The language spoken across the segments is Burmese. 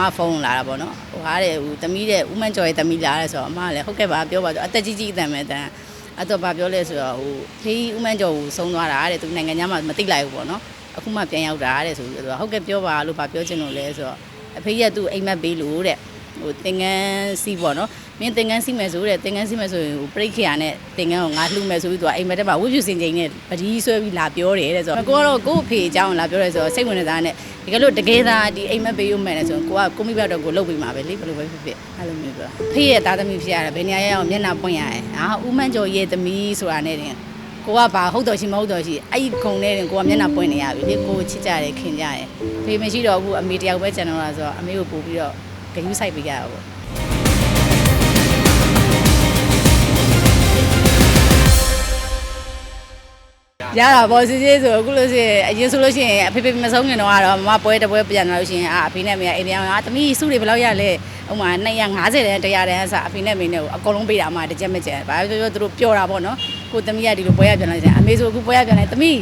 မဖုန်းလာတာပေါ့နော်ဟိုဟာတဲ့ဟိုတမီးတဲ့ဦးမန်းကျော်ရဲ့တမီးလာတဲ့ဆိုတော့အမကလည်းဟုတ်ကဲ့ပါပြောပါဆိုအသက်ကြီးကြီးအတန်မဲ့တန်အဲ့တော့ဗာပြောလဲဆိုတော့ဟိုဖေးဦးမန်းကျော်ကိုဆုံးသွားတာတဲ့သူနိုင်ငံခြားမှာမသိလိုက်ဘူးပေါ့နော်အခုမှပြန်ရောက်တာတဲ့ဆိုပြီးတော့ဟုတ်ကဲ့ပြောပါလို့ဗာပြောချင်လို့လဲဆိုတော့အဖေကသူ့အိမ်မက်ပေးလို့တဲ့ဟိုသင်္ကန်းစီးပေါ့နော် မင်းသင်္ကန်းစီးမယ်ဆိုတဲ့သင်္ကန်းစီးမယ်ဆိုရင်ဟိုပြိခရာနဲ့သင်္ကန်းကိုငါလှူမယ်ဆိုပြီးသူကအိမ်မက်ထဲမှာဝှပြူစင်ချိန်နဲ့ပတိဆွဲပြီးလာပြောတယ်တဲ့ဆိုတော့ကိုကတော့ကို့အဖေအကြောင်းလာပြောတယ်ဆိုတော့စိတ်ဝင်နေတာနဲ့ဒီကလို့တကယ်သာဒီအိမ်မက်ပေးရမယ်လဲဆိုရင်ကိုကကိုမိဘတော့ကိုလုပ်ပေးမှာပဲလေဘယ်လိုပဲဖြစ်ဖြစ်အဲ့လိုမျိုးပြောဖေးရဲ့သားသမီးဖြစ်ရတယ်ဘယ်နေရာရအောင်မျက်နှာပွင့်ရတယ်ဟာဦးမန်းကျော်ရဲ့သမီးဆိုတာနဲ့တင်ကိုကဘာဟုတ်တော်ရှိမဟုတ်တော်ရှိအဲ့ဒီခုံနဲ့တင်ကိုကမျက်နှာပွင့်နေရပြီလေကိုချစ်ကြတယ်ခင်ကြတယ်ဖေးမရှိတော့ဘူးအမေတယောက်ပဲကျန်တော့လာဆိုတော့အမေကိုပို့ပြီးတော့ဂယူးဆိုင်ပေးကြရပါဘော ရတာပေါ့စစ်စစ်ဆိုအခုလို့ရှိရင်အရင်ဆိုလို့ရှိရင်အဖေဖေမဆုံးခင်တော့ကတော့မမပွဲတစ်ပွဲပြန်လာလို့ရှိရင်အာအဖေနဲ့မေကအိမ်ပြန်အာသမီးစုတွေဘယ်လောက်ရလဲဥမာ250တန်း100တန်းအစအဖေနဲ့မေနဲ့ကိုအကုန်လုံးပေးတာအမတစ်ချက်မချက်ဘာပြောပြောသူတို့ပြောတာပေါ့နော်ကိုသမီးကဒီလိုပွဲရပြန်လာရှင်အမေဆိုအခုပွဲရပြန်လာသမီး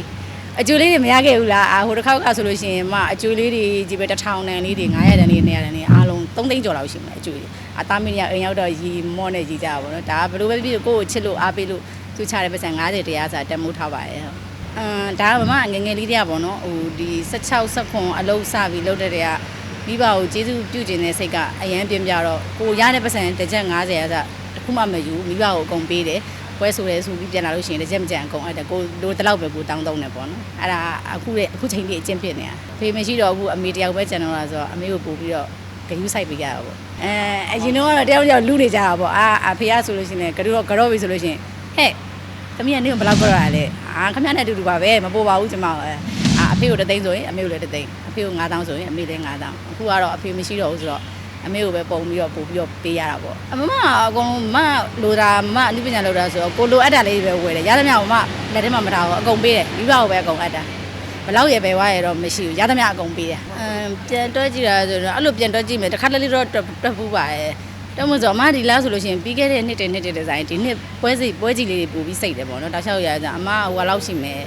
အကျိုးလေးတွေမရခဲ့ဘူးလားအာဟိုတစ်ခေါက်ကဆိုလို့ရှိရင်မအကျိုးလေးတွေကြီးပဲ1000တန်းလေးတွေ900တန်းလေး200တန်းလေးအားလုံး 3သိန်းကျော်လောက်ရှိမယ်အကျိုးကြီးအသားမင်းကအိမ်ရောက်တော့ရီမော့နဲ့ရီကြတာပေါ့နော်ဒါကဘယ်လိုပဲဖြစ်ဖြစ်ကိုယ့်ကိုချစ်လို့အားပေးလို့သူချတဲ့ပတ်စံ90တရားစာတက်မှုထားပါရဲ့ဟုတ်အမ်ဒါကမမငယ်ငယ်လေးတည်းကပေါ့နော်ဟိုဒီ16 19အလုံးစပြီးလုပ်တဲ့တည်းကမိဘကိုကျေးဇူးပြုကျင်တဲ့စိတ်ကအရန်ပြင်းပြတော့ကိုရတဲ့ပတ်စံတစ်ချက်90ရာစတခုမှမယူမိဘကိုအကုန်ပေးတယ်ပွဲဆိုရဲဆိုပြီးပြန်လာလို့ရှိရင်တစ်ချက်မကြံအကုန်အဲ့ဒါကိုလိုတလောက်ပဲကိုတောင်းတုံးတယ်ပေါ့နော်အဲ့ဒါအခုတဲ့အခုချိန်ကြီးအကျင့်ဖြစ်နေတာဖေးမရှိတော့အခုအမေတယောက်ပဲကျန်တော့လာဆိုတော့အမေကိုပို့ပြီးတော့ဂ ယူးဆိုင်ပေးကြတာပေါ့အဲအရင်တော့ကတော့တယောက်တယောက်လူနေကြတာပေါ့အာအဖေကဆိုလို့ရှိရင်ကတော့ကတော့ပြီဆိုလို့ရှိရင်ဟဲ့သမီးကနေဘယ်လောက်ကြောက်ရလဲအာခမရနဲ့အတူတူပါပဲမပိုပါဘူးကျမအဲအာအဖေကိုတသိန်းဆိုရင်အမေကိုလည်းတသိန်းအဖေကို9000ဆိုရင်အမေလည်း9000အခုကတော့အဖေမရှိတော့ဘူးဆိုတော့အမေကိုပဲပုံပြီးတော့ပို့ပြီးတော့ပေးရတာပေါ့အမမအကုန်လုံးမလိုတာမအနုပညာလိုတာဆိုတော့ကိုလိုအပ်တာလေးပဲဝယ်တယ်ရသမျှကိုမလက်ထဲမှာမထားဘူးအကုန်ပေးတယ်မိဘကိုပဲအကုန်အပ်တာ ဘလောက်ရပဲဝါရတော့မရှိဘူးရသမျှအကုန်ပေးတယ်အမ်ပြန်တွဲကြည့်တာဆိုတော့အဲ့လိုပြန်တွဲကြည့်မယ်တစ်ခါတလေတော့တွက်ဖူးပါရဲ့တော့မဆိုအမဒီလားဆိုလို့ရှိရင်ပြီးခဲ့တဲ့နှစ်တည်းနှစ်တည်းဒီဇိုင်းဒီနှစ်ပွဲစီပွဲကြီးလေးတွေပူပြီးစိတ်တယ်ပေါ့နော်တောက်လျှောက်ရကြအမဟိုလောက်ရှိမယ်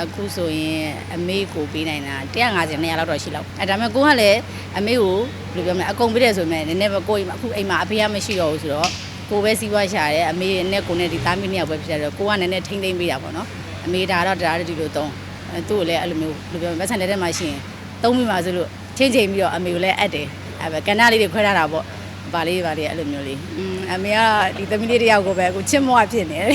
အခုဆိုရင်အမေကိုပေးနိုင်တာ150 200လောက်တော့ရှိလောက်အဲဒါပေမဲ့ကိုကလည်းအမေကိုဘယ်လိုပြောမလဲအကုန်ပေးတယ်ဆိုရင်နည်းနည်းပဲကိုအိမ်အခုအိမ်မှာအဖေကမရှိတော့ဘူးဆိုတော့ကိုပဲစီးပွားရှာတယ်အမေနဲ့ကိုနဲ့ဒီသားမီးနှစ်ယောက်ပဲဖြစ်တယ်ကိုကနည်းနည်းထိမ့်သိမ့်ပေးတာပေါ့နော်အမေဒါတော့ဒါတော့ဒီလိုသုံးအဲ သူ့ကိုလည်းအဲ့လိုမျိုးဘယ်လိုပြောမလဲမဆန်လက်ထဲမှာရှိရင်သုံးမိပါဆိုလို့ချင်းချင်းပြီးတော့အမေကိုလည်းအပ်တယ်အဲပဲကဏ္ဍလေးတွေခွဲထားတာပေါ့ဗာလေးဗာလေးအဲ့လိုမျိုးလေးอืมအမေကဒီသမီးလေးတယောက်ကိုပဲအခုချစ်မွားဖြစ်နေတယ်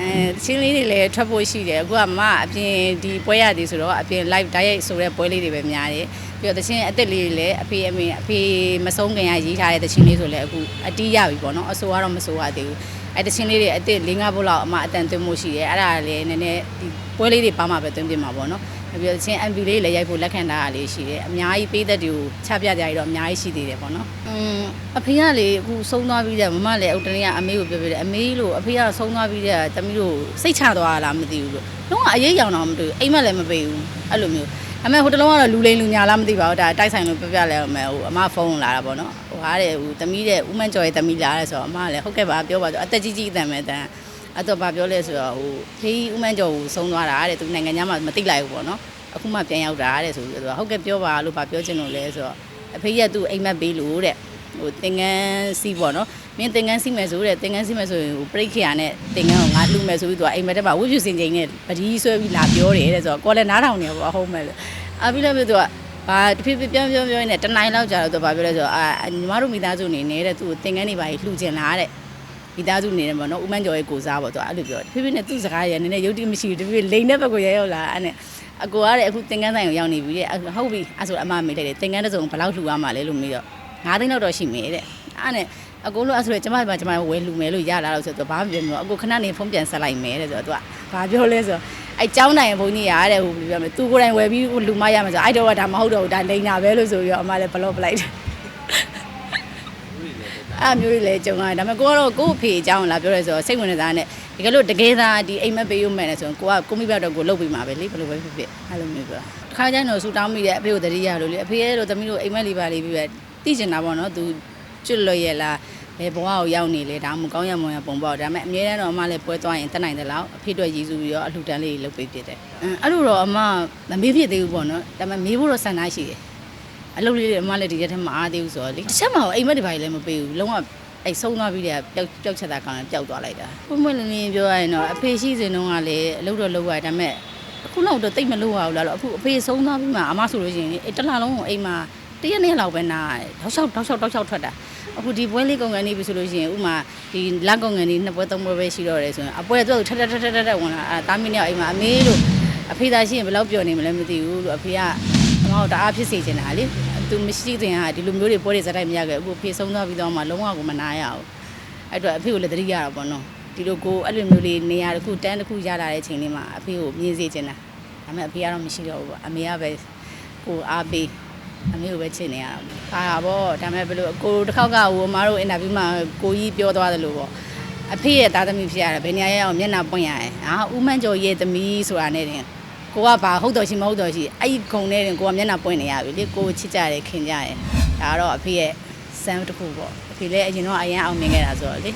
အဲချင်းလေးတွေလည်းထွက်ဖို့ရှိတယ်အခုကမအပြင်ဒီပွဲရသည်ဆိုတော့အပြင် live တိုက်ရိုက်ဆိုတဲ့ပွဲလေးတွေပဲများတယ်ပြီးတော့တချင်းအစ်စ်လေးတွေလည်းအဖေအမေအဖေမဆုံးခင်ကရေးထားတဲ့တချင်းလေးဆိုလည်းအခုအတီးရပြီပေါ့နော်အဆိုကတော့မဆိုရသေးဘူး အဲတချင်းလေးတွေအစ်စ်၄၅ဘုတ်လောက်အမအတန်သွင်းမှုရှိတယ်အဲ့ဒါလည်းနည်းနည်းဒီပွဲလေးတွေပါမှပဲသွင်းပြမှာပေါ့နော်ပြီးတော့ချင်း MV လေးလည်းရိုက်ဖို့လက်ခံထားတာလေးရှိတယ်အများကြီးပေးသက်တွေကိုချပြကြရတော့အများကြီးရှိသေးတယ်ပေါ့နော်อืมအဖေကလေအခုဆုံးသွားပြီးတဲ့မမလည်းအုတ်တနေ့ကအမေကိုပြောပြတယ်အမေလို့အဖေကဆုံးသွားပြီးတဲ့တမီးတို့စိတ်ချသွားလားမသိဘူးလို့တော့အရေးရောင်တော့မတွေ့ဘူးအိမ်မက်လည်းမပေးဘူးအဲ့လိုမျိုးအမေဟိုတလုံးကတော့လူလိန်လူညာလားမသိပါဘူးဒါတိုက်ဆိုင်လို့ပြပြလဲအောင်မယ်ဟိုအမဖုန်းလာတာပေါ့နော် ဟိုဟာတဲ့ဟိုတမီးတဲ့ဦးမန်းကျော်ရဲ့တမီးလာတဲ့ဆိုတော့အမကလည်းဟုတ်ကဲ့ပါပြောပါဆိုအသက်ကြီးကြီးအတန်မဲ့တန်အဲ့တော့ဗာပြောလဲဆိုတော့ဟိုဖေးဦးမန်းကျော်ကိုဆုံးသွားတာတဲ့သူနိုင်ငံခြားမှာမသိလိုက်ဘူးပေါ့နော်အခုမှပြန်ရောက်တာတဲ့ဆိုပြီးတော့ဟုတ်ကဲ့ပြောပါလို့ဗာပြောချင်လို့လဲဆိုတော့အဖေကသူ့အိမ်မက်ပေးလို့တဲ့ဟိုသင်္ကန်းစီးပေါ့နော်မင်းသင်္ကန်းစီးမယ်ဆိုတဲ့သင်္ကန်းစီးမယ်ဆိုရင်ဟိုပြိခရာနဲ့သင်္ကန်းကိုငါလှူမယ်ဆိုပြီးသူကအိမ်မက်ထဲမှာဝှပြူစင်ချိန်နဲ့ပတိဆွဲပြီးလာပြောတယ်တဲ့ဆိုတော့ကိုယ်လည်းနားထောင်နေပါဟုတ်မယ်လို့အပြီးလည်းပြသူက ဘာတဖြည်းဖြည်းပြောင်းပြောင်းပြောင်းနေတနိုင်လောက်ကြာတော့သူဘာပြောလဲဆိုတော့အာညီမတို့မိသားစုနေနေတဲ့သူ့သင်္ကန်းတွေပါလှူကျင်လာတဲ့မိသားစုနေတယ်ပေါ့နော်ဦးမန်းကျော်ရဲ့ကိုစားပေါ့သူကအဲ့လိုပြောတယ်တဖြည်းဖြည်းနဲ့သူ့စကားရနည်းနည်းယုတ်တိမရှိဘူးတဖြည်းဖြည်းလိန်တဲ့ဘက်ကိုရရောက်လာအဲ့နဲ့အကိုကတဲ့အခုသင်္ကန်းဆိုင်ကိုရောက်နေပြီတဲ့အဲ့ဟုတ်ပြီအဲ့ဆိုအမမေးလိုက်တယ်သင်္ကန်းတစ်စုံဘယ်လောက်လှူရမှာလဲလို့မေးတော့9သိန်းလောက်တော့ရှိမယ်တဲ့အဲ့နဲ့အကိုလို့အဲ့ဆိုကျမကကျမဝယ်လှူမယ်လို့ရလာတော့ဆိုတော့ဘာမှမပြောဘူးအကိုခဏနေဖုန်းပြန်ဆက်လိုက်မယ်တဲ့ဆိုတော့သူကဘာပြောလဲဆိုတော့ အဲ့ကျောင်းတိုင်ဘုန်းကြီးရတဲ့ဟိုဘယ်လိုပြောမလဲသူကိုယ်တိုင်ဝယ်ပြီးလူမရမှာဆိုအဲ့တော့ကဒါမဟုတ်တော့ဘူးဒါလိန်တာပဲလို့ဆိုပြီးတော့အမလည်းဘလော့ပလိုက်တယ်အဲ့မျိုးတွေလည်းကြုံရတယ်ဒါပေမဲ့ကိုကတော့ကို့အဖေအကြောင်းလာပြောရဲဆိုတော့စိတ်ဝင်နေတာနဲ့ဒီကလို့တကယ်သာဒီအိမ်မက်ပေးရမယ်လဲဆိုရင်ကိုကကိုမိဘတော့ကိုလုပ်ပေးမှာပဲလေဘယ်လိုပဲဖြစ်ဖြစ်အဲ့လိုမျိုးပြောတာတစ်ခါကျရင်တော့ဆူတောင်းမိတဲ့အဖေကိုတတိယလို့လေအဖေရဲ့တော့သမီးတို့အိမ်မက်လေးပါလေးပြီးပဲသိကျင်တာပေါ့နော်သူကျွတ်လွတ်ရဲ့လား ဘယ်ဘဝကိုရောက်နေလဲဒါမှမကောင်းရမွန်ရပုံပေါ့ဒါပေမဲ့အမြဲတမ်းတော့အမလည်းပွဲသွားရင်တက်နိုင်တယ်လို့အဖေတို့ရည်စူးပြီးတော့အလှူတန်းလေးလုပ်ပေးဖြစ်တယ်အဲ့လိုတော့အမမမေးဖြစ်သေးဘူးပေါ့နော်ဒါပေမဲ့မေးဖို့တော့ဆန္ဒရှိတယ်အလုပ်လေးတွေအမလည်းဒီရက်ထဲမှာအားသေးဘူးဆိုတော့လေတစ်ချက်မှအိမ်မက်ဒီပိုင်းလည်းမပေးဘူးလုံးဝအဲ့ဆုံးသွားပြီးတဲ့ပျောက်ပျောက်ချက်တာကောင်လည်းပျောက်သွားလိုက်တာပုံမှန်လည်းမြင်ပြောရရင်တော့အဖေရှိစဉ်တုန်းကလည်းအလုပ်တော့လုပ်ရတယ်ဒါပေမဲ့အခုနောက်တော့တိတ်မလုပ်ရဘူးလားလို့အခုအဖေဆုံးသွားပြီးမှအမဆိုလို့ရှိရင်အဲ့တစ်လလုံးကိုအိမ်မှာ တရက်နေ့လောက်ပဲနားရတယ်တောက်လျှောက်တောက်လျှောက်တောက်လျှောက်ထွက်တာအခုဒီပွဲလေးကုန်ကန်နေပြီဆိုလို့ရှိရင်ဥမာဒီလက်ကုန်ကန်နေနှစ်ပွဲသုံးပွဲပဲရှိတော့တယ်ဆိုရင်အပွဲတော့ထက်ထက်ထက်ထက်ထက်ဝင်လာအာတာမင်းနဲ့အိမ်မှာအမေလို့အဖေသားရှိရင်ဘယ်လောက်ပြောနေမလဲမသိဘူးလို့အဖေကအမတို့တအားဖြစ်စေချင်တာလေသူမရှိတဲ့ဟာဒီလိုမျိုးတွေပွဲတွေစတိုက်မရခဲ့အခုအဖေဆုံးသွားပြီးတော့မှလုံးဝကိုမနာရဘူးအဲ့တော့အဖေကိုလည်းတတိရတာပေါ့နော်ဒီလိုကိုအဲ့လိုမျိုးလေးနေရာတစ်ခုတန်းတစ်ခုရလာတဲ့အချိန်လေးမှာအဖေကိုမြင်စေချင်တာဒါပေမဲ့အဖေကတော့မရှိတော့ဘူးပေါ့အမေကပဲကိုအားပေး အမေကိုပဲချစ်နေရတာပေါ့ဟာပေါ့ဒါပေမဲ့ဘယ်လိုကိုတစ်ခေါက်ကဟိုအမားတို့အင်တာဗျူးမှာကိုကြီးပြောသွားတယ်လို့ပေါ့အဖေရဲ့သားသမီးဖြစ်ရတယ်ဘယ်နေရာရအောင်မျက်နှာပွင့်ရတယ်ဟာဦးမန်းကျော်ရဲ့သမီးဆိုတာနဲ့တင်ကိုကဘာဟုတ်တော်ရှိမဟုတ်တော်ရှိအဲ့ဒီဂုံနဲ့တင်ကိုကမျက်နှာပွင့်နေရပြီလေကိုချစ်ကြတယ်ခင်ကြတယ်ဒါကတော့အဖေရဲ့စမ်းတစ်ခုပေါ့အဖေလည်းအရင်တော့အရင်အောင်မြင်ခဲ့တာဆိုတော့လေ